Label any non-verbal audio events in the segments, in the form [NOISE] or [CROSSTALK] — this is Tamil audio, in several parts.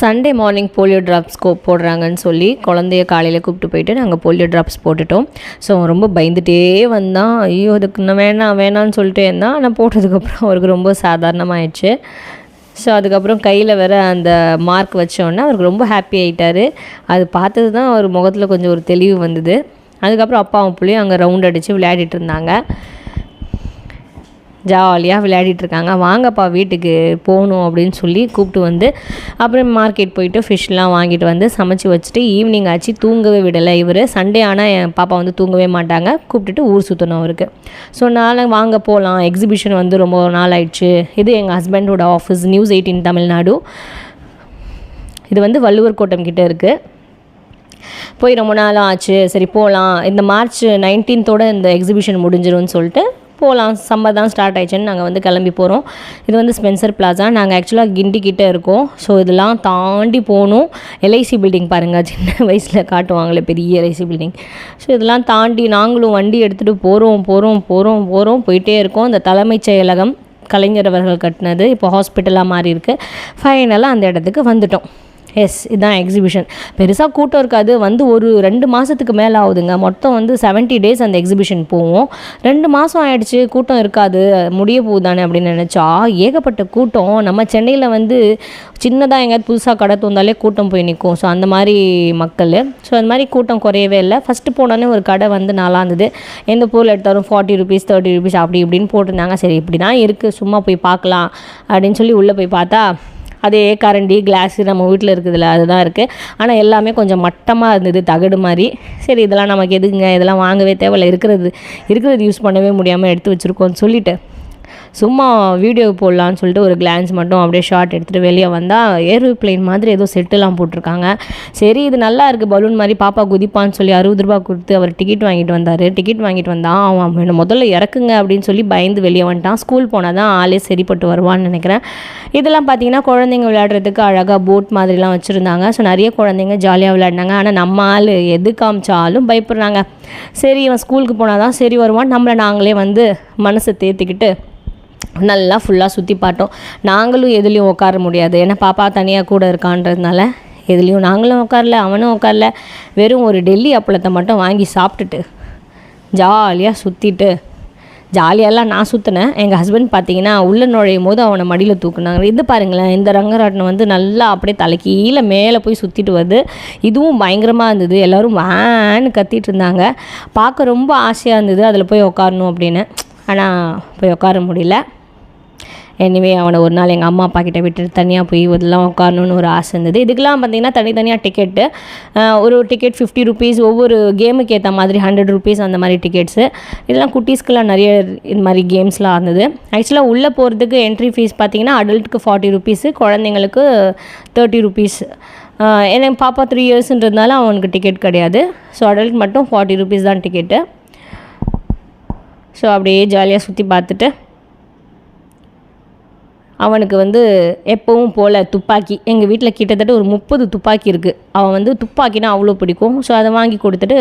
சண்டே மார்னிங் போலியோ ட்ராப்ஸ் கோ போடுறாங்கன்னு சொல்லி குழந்தைய காலையில் கூப்பிட்டு போயிட்டு நாங்கள் போலியோ ட்ராப்ஸ் போட்டுட்டோம். ஸோ அவன் ரொம்ப பயந்துட்டே வந்தான். ஐயோ அதுக்கு நான் வேணாம் வேணான்னு சொல்லிட்டே இருந்தான். ஆனால் போட்டதுக்கப்புறம் அவருக்கு ரொம்ப சாதாரணமாகிடுச்சு ஸோ அதுக்கப்புறம் கையில் வேற அந்த மார்க் வச்சோன்னே அவருக்கு ரொம்ப ஹாப்பி ஆகிட்டார் அது பார்த்தது தான் அவர் முகத்தில் கொஞ்சம் ஒரு தெளிவு வந்தது. அதுக்கப்புறம் அப்பா அவன் பிள்ளையும் அங்கே ரவுண்ட் அடித்து விளையாடிட்டு இருந்தாங்க. ஜாலியாக விளையாடிட்டு இருக்காங்க வாங்கப்பா வீட்டுக்கு போகணும் அப்படின்னு சொல்லி கூப்பிட்டு வந்து அப்புறம் மார்க்கெட் போயிட்டு ஃபிஷ்லாம் வாங்கிட்டு வந்து சமைச்சு வச்சுட்டு ஈவினிங் ஆச்சு. தூங்கவே விடலை இவர். சண்டே ஆனால் என் பாப்பா வந்து தூங்கவே மாட்டாங்க. கூப்பிட்டுட்டு ஊர் சுற்றணும் அவருக்கு. ஸோ நாளை வாங்க போகலாம். எக்ஸிபிஷன் வந்து ரொம்ப நாள் ஆயிடுச்சு. இது எங்கள் ஹஸ்பண்டோட ஆஃபீஸ் நியூஸ் எயிட்டின் தமிழ்நாடு. இது வந்து வள்ளுவர் கோட்டம் கிட்டே இருக்குது போய் ரொம்ப நாளாக ஆச்சு. சரி போகலாம். இந்த மார்ச் நைன்டீன்த்தோடு இந்த எக்ஸிபிஷன் முடிஞ்சிரும்னு சொல்லிட்டு போகலாம். சம்மர் தான் ஸ்டார்ட் ஆயிடுச்சுன்னு நாங்கள் வந்து கிளம்பி போகிறோம் இது வந்து ஸ்பென்சர் பிளாசா நாங்கள் ஆக்சுவலாக கிண்டி கிட்டே இருக்கோம். ஸோ இதெல்லாம் தாண்டி போகணும். எல்ஐசி பில்டிங் பாருங்கள் சின்ன [LAUGHS] வயசில் காட்டுவாங்களே பெரிய எல்ஐசி பில்டிங் ஸோ இதெல்லாம் தாண்டி நாங்களும் வண்டி எடுத்துகிட்டு போகிறோம் போகிறோம் போகிறோம் போகிறோம் போயிட்டே இருக்கோம். இந்த தலைமைச் செயலகம் கலைஞர் அவர்கள் கட்டினது. இப்போ ஹாஸ்பிட்டலாக மாறி இருக்குது ஃபைனலாக அந்த இடத்துக்கு வந்துட்டோம். எஸ் இதுதான் எக்ஸிபிஷன் பெருசாக கூட்டம் இருக்காது. வந்து ஒரு ரெண்டு மாதத்துக்கு மேலே ஆகுதுங்க. மொத்தம் வந்து 70 டேஸ் அந்த எக்ஸிபிஷன் போவோம் ரெண்டு மாதம் ஆயிடுச்சு. கூட்டம் இருக்காது. முடிய போகுதானே அப்படின்னு நினச்சா ஏகப்பட்ட கூட்டம். நம்ம சென்னையில் வந்து சின்னதாக எங்கேயாவது புதுசாக கடை தோந்தாலே கூட்டம் போய் நிற்கும் ஸோ அந்த மாதிரி மக்கள். ஸோ அந்த மாதிரி கூட்டம் குறையவே இல்லை. ஃபஸ்ட்டு போனோடனே ஒரு கடை வந்து நல்லா இருந்தது. எந்த பொருள் எடுத்தாலும் ஃபார்ட்டி ருபீஸ் தேர்ட்டி ருபீஸ் அப்படி இப்படின்னு போட்டிருந்தாங்க. சரி இப்படி தான் இருக்குது சும்மா போய் பார்க்கலாம் அப்படின்னு சொல்லி உள்ளே போய் பார்த்தா அதே கரண்டி கிளாஸு நம்ம வீட்டில் இருக்குதுல்ல அதுதான் இருக்குது ஆனால் எல்லாமே கொஞ்சம் மட்டமாக இருந்தது தகடு மாதிரி. சரி இதெல்லாம் நமக்கு எதுக்குங்க? இதெல்லாம் வாங்கவே தேவையில்ல. இருக்கிறது இருக்கிறது யூஸ் பண்ணவே முடியாமல் எடுத்து வச்சுருக்கோன்னு சொல்லிட்டு. சும்மா வீடியோ போடலான்னு சொல்லிட்டு ஒரு கிளான்ஸ் மட்டும் அப்படியே ஷார்ட் எடுத்துகிட்டு வெளியே வந்தால் ஏரோப்ளைன் மாதிரி ஏதோ செட்டுலாம் போட்டிருக்காங்க. சரி இது நல்லா இருக்குது பலூன் மாதிரி பாப்பா குதிப்பான்னு சொல்லி அறுபது ரூபா கொடுத்து அவர் டிக்கெட் வாங்கிட்டு வந்தார். டிக்கெட் வாங்கிட்டு வந்தான் அவன் என்னை முதல்ல இறக்குங்க அப்படின்னு சொல்லி பயந்து வெளியே வந்துட்டான். ஸ்கூல் போனால் தான் ஆளே சரிப்பட்டு வருவான்னு நினைக்கிறேன். இதெல்லாம் பார்த்தீங்கன்னா குழந்தைங்க விளையாடுறதுக்கு அழகாக போட் மாதிரிலாம் வச்சுருந்தாங்க. ஸோ நிறைய குழந்தைங்க ஜாலியாக விளையாடினாங்க. ஆனால் நம்ம ஆள் எது காமிச்சாலும் பயப்படுறாங்க. சரி இவன் ஸ்கூலுக்கு போனால் தான் சரி வருவான் நம்மளை நாங்களே வந்து மனசை தேர்த்திக்கிட்டு நல்லா ஃபுல்லாக சுற்றி பார்த்தோம். நாங்களும் எதுலேயும் உட்கார முடியாது. ஏன்னா பாப்பா தனியாக கூட இருக்கான்றதுனால எதுலேயும் நாங்களும் உட்காரல அவனும் உட்காரல. வெறும் ஒரு டெல்லி அப்பளத்தை மட்டும் வாங்கி சாப்பிட்டுட்டு ஜாலியாக சுற்றிட்டு ஜாலியெல்லாம் நான் சுற்றினேன் எங்கள் ஹஸ்பண்ட் பார்த்தீங்கன்னா உள்ளே நுழையும் போது அவனை மடியில் தூக்குனாங்க. இது பாருங்களேன் இந்த ரங்கராட்டனம் வந்து நல்லா அப்படியே தலைக்கீழே மேலே போய் சுற்றிட்டு வருது. இதுவும் பயங்கரமாக இருந்தது. எல்லோரும் வேன்னு கத்திட்டு இருந்தாங்க. பார்க்க ரொம்ப ஆசையாக இருந்தது அதில் போய் உட்காரணும் அப்படின்னு. ஆனால் போய் உட்கார முடியல. எனிவே அவனை ஒரு நாள் எங்கள் அம்மா அப்பா கிட்ட விட்டுட்டு தனியாக போய் இதெல்லாம் உட்காரணுன்னு ஒரு ஆசை இருந்தது. இதுக்கெல்லாம் பார்த்தீங்கன்னா தனித்தனியாக டிக்கெட்டு ஒரு டிக்கெட் ஃபிஃப்டி ருபீஸ் ஒவ்வொரு கேமுக்கு ஏற்ற மாதிரி ஹண்ட்ரட் ருபீஸ் அந்த மாதிரி டிக்கெட்ஸு இதெல்லாம் குட்டீஸ்க்கெலாம் நிறைய இது மாதிரி கேம்ஸ்லாம் இருந்தது. ஆக்சுவலாக உள்ளே போகிறதுக்கு என்ட்ரி ஃபீஸ் பார்த்தீங்கன்னா அடல்ட்டுக்கு ஃபார்ட்டி ருபீஸு குழந்தைங்களுக்கு தேர்ட்டி ருபீஸ் எனக்கு பாப்பா த்ரீ இயர்ஸ்ன்றதுனால அவனுக்கு டிக்கெட் கிடையாது. ஸோ அடல்ட் மட்டும் ஃபார்ட்டி ருபீஸ் தான் டிக்கெட்டு ஸோ அப்படியே ஜாலியாக சுற்றி பார்த்துட்டு அவனுக்கு வந்து எப்போவும் போல் துப்பாக்கி. எங்கள் வீட்டில் கிட்டத்தட்ட ஒரு முப்பது துப்பாக்கி இருக்குது அவன் வந்து துப்பாக்கினா அவ்வளோ பிடிக்கும். ஸோ அதை வாங்கி கொடுத்துட்டு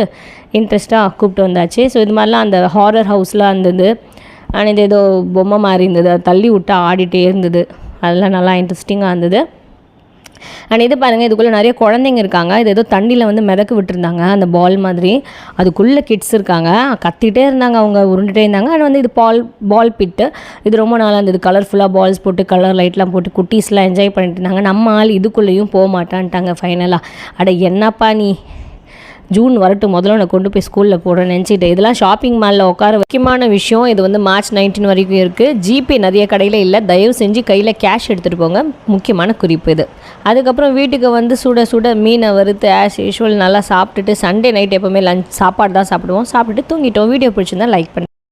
இன்ட்ரெஸ்ட்டாக கூப்பிட்டு வந்தாச்சு. ஸோ இது மாதிரிலாம் அந்த ஹாரர் ஹவுஸ்லாம் இருந்தது ஆனால் இது ஏதோ பொம்மை மாதிரி இருந்தது. அதை தள்ளி விட்டு ஆடிட்டே இருந்தது. அதெல்லாம் நல்லா இன்ட்ரெஸ்டிங்காக இருந்தது. அண்ட் இது பாருங்கள் இதுக்குள்ளே நிறைய குழந்தைங்க இருக்காங்க. இது ஏதோ தண்ணியில் வந்து மிதக்க விட்டுருந்தாங்க அந்த பால் மாதிரி. அதுக்குள்ளே கிட்ஸ் இருக்காங்க. கத்திகிட்டே இருந்தாங்க அவங்க உருண்டுகிட்டே இருந்தாங்க. அண்ட் வந்து இது பால் பால் பிட்டு இது ரொம்ப நாளாக இருந்தது. கலர்ஃபுல்லாக பால்ஸ் போட்டு கலர் லைட்லாம் போட்டு குட்டீஸ்லாம் என்ஜாய் பண்ணிட்டு இருந்தாங்க. நம்ம ஆள் இதுக்குள்ளேயும் போக மாட்டான்ட்டாங்க ஃபைனலாக அட என்னப்பா நீ? ஜூன் வரட்டும் முதல்ல உன்னை கொண்டு போய் ஸ்கூலில் போடுறேன் நினச்சிட்டு இதெல்லாம் ஷாப்பிங் மாலில் உட்கார முக்கியமான விஷயம். இது வந்து மார்ச் நைன்டீன் வரைக்கும் இருக்குது ஜிபே நிறைய கடையில் இல்லை. தயவு செஞ்சு கையில் கேஷ் எடுத்துகிட்டு போங்க. முக்கியமான குறிப்பு இது. அதுக்கப்புறம் வீட்டுக்கு வந்து சுட சுட மீனை வறுத்து ஆஸ் யூஷுவல் நல்லா சாப்பிட்டுட்டு சண்டே நைட் எப்போவுமே லஞ்ச் சாப்பாடு தான் சாப்பிடுவோம். சாப்பிட்டுட்டு தூங்கிட்டோம். வீடியோ பிடிச்சிருந்தா லைக் பண்ணி.